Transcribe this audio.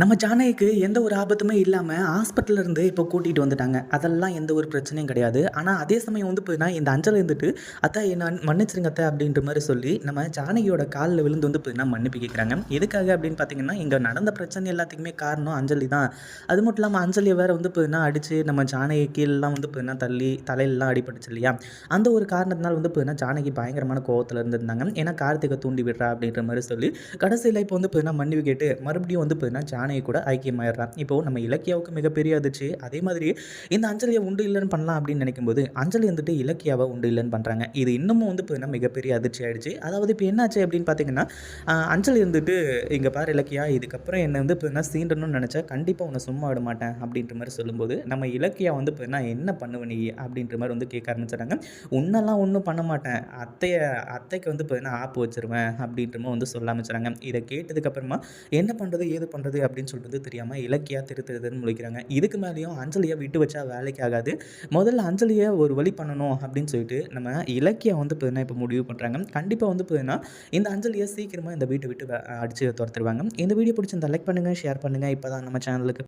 நம்ம ஜானகிக்கு எந்த ஒரு ஆபத்துமே இல்லாமல் ஹாஸ்பிட்டலில் இருந்து இப்போ கூட்டிகிட்டு வந்துட்டாங்க. அதெல்லாம் எந்த ஒரு பிரச்சனையும் கிடையாது. ஆனால் அதே சமயம் வந்து போயின்னா இந்த அஞ்சல் இருந்துட்டு அத்தா என்ன மன்னிச்சிருங்க அத்தை அப்படின்ற மாதிரி சொல்லி நம்ம ஜானகியோட காலில் விழுந்து வந்து போயின்னா மன்னிப்பு கேட்குறாங்க எதுக்காக அப்படின்னு பார்த்தீங்கன்னா இங்கே நடந்த பிரச்சனை எல்லாத்துக்குமே காரணம் அஞ்சலி தான். அது மட்டும் இல்லாமல் அஞ்சலியை வேறு வந்து போயின்னா அடித்து நம்ம ஜானகி கீழெல்லாம் வந்து பார்த்தீங்கன்னா தள்ளி தலையிலலாம் அடிபட்டுச்சு இல்லையா? அந்த ஒரு காரணத்தினால் வந்து பார்த்தீங்கன்னா ஜானகி பயங்கரமான கோவத்தில் இருந்திருந்தாங்க. ஏன்னா கார்த்திகை தூண்டி விடுறா அப்படின்ற மாதிரி சொல்லி கடைசியில் இப்போ வந்து போயின்னா மன்னிப்பு கேட்டு மறுபடியும் வந்து போயின்னா ஜானகி கூட ஐக்கியமாயிடுறான். இப்போது நம்ம இலக்கியாவுக்கு மிகப்பெரிய அதிர்ச்சி அதே மாதிரி இந்த அஞ்சலியை உண்டு இல்லைன்னு பண்ணலாம் அப்படின்னு நினைக்கும்போது அஞ்சலி வந்துட்டு இலக்கியாவை உண்டு இல்லைன்னு பண்ணுறாங்க இது இன்னமும் வந்து பார்த்தீங்கன்னா மிகப்பெரிய அதிர்ச்சி ஆயிடுச்சு. அதாவது இப்போ என்னாச்சு அப்படின்னு பார்த்தீங்கன்னா அஞ்சலி இருந்துட்டு இங்கே பாரு இலக்கியா இதுக்கப்புறம் என்னை வந்து பார்த்தீங்கன்னா சீண்டணும்னு நினச்சா கண்டிப்பாக உன்னை சும்மா விட மாட்டேன் அப்படின்ற மாதிரி சொல்லும்போது நம்ம இலக்கியா வந்து பார்த்தீங்கன்னா என்ன பண்ணுவ நீ அப்படின்ற மாதிரி வந்து கேட்க ஆரம்பிச்சிட்டாங்க உன்னெல்லாம் ஒன்றும் பண்ண மாட்டேன். அத்தையை அத்தைக்கு வந்து பார்த்தீங்கன்னா ஆப்பு வச்சிருவேன் அப்படின்ற மாதிரி வந்து சொல்ல ஆரம்பிச்சிட்டாங்க இதை கேட்டதுக்கப்புறமா என்ன பண்ணுறது ஏது பண்ணுறது அப்படின்னு அப்படின்னு சொல்லிட்டு தெரியாமல் இலக்கியா திரு திருதுன்னு முழிக்கிறாங்க. இதுக்கு மேலேயும் அஞ்சலியை விட்டு வச்சா வேலைக்கு ஆகாது. முதல்ல அஞ்சலியை ஒரு வழி பண்ணணும் அப்படின்னு சொல்லிட்டு நம்ம இலக்கியா வந்து பார்த்தீங்கன்னா இப்போ முடிவு பண்ணுறாங்க கண்டிப்பாக வந்து பார்த்தீங்கன்னா இந்த அஞ்சலியை சீக்கிரமாக இந்த வீட்டை விட்டு அடித்து துரத்துருவாங்க இந்த வீடியோ பிடிச்சிருந்தா லைக் பண்ணுங்கள் ஷேர் பண்ணுங்கள் இப்போ தான் நம்ம சேனலுக்கு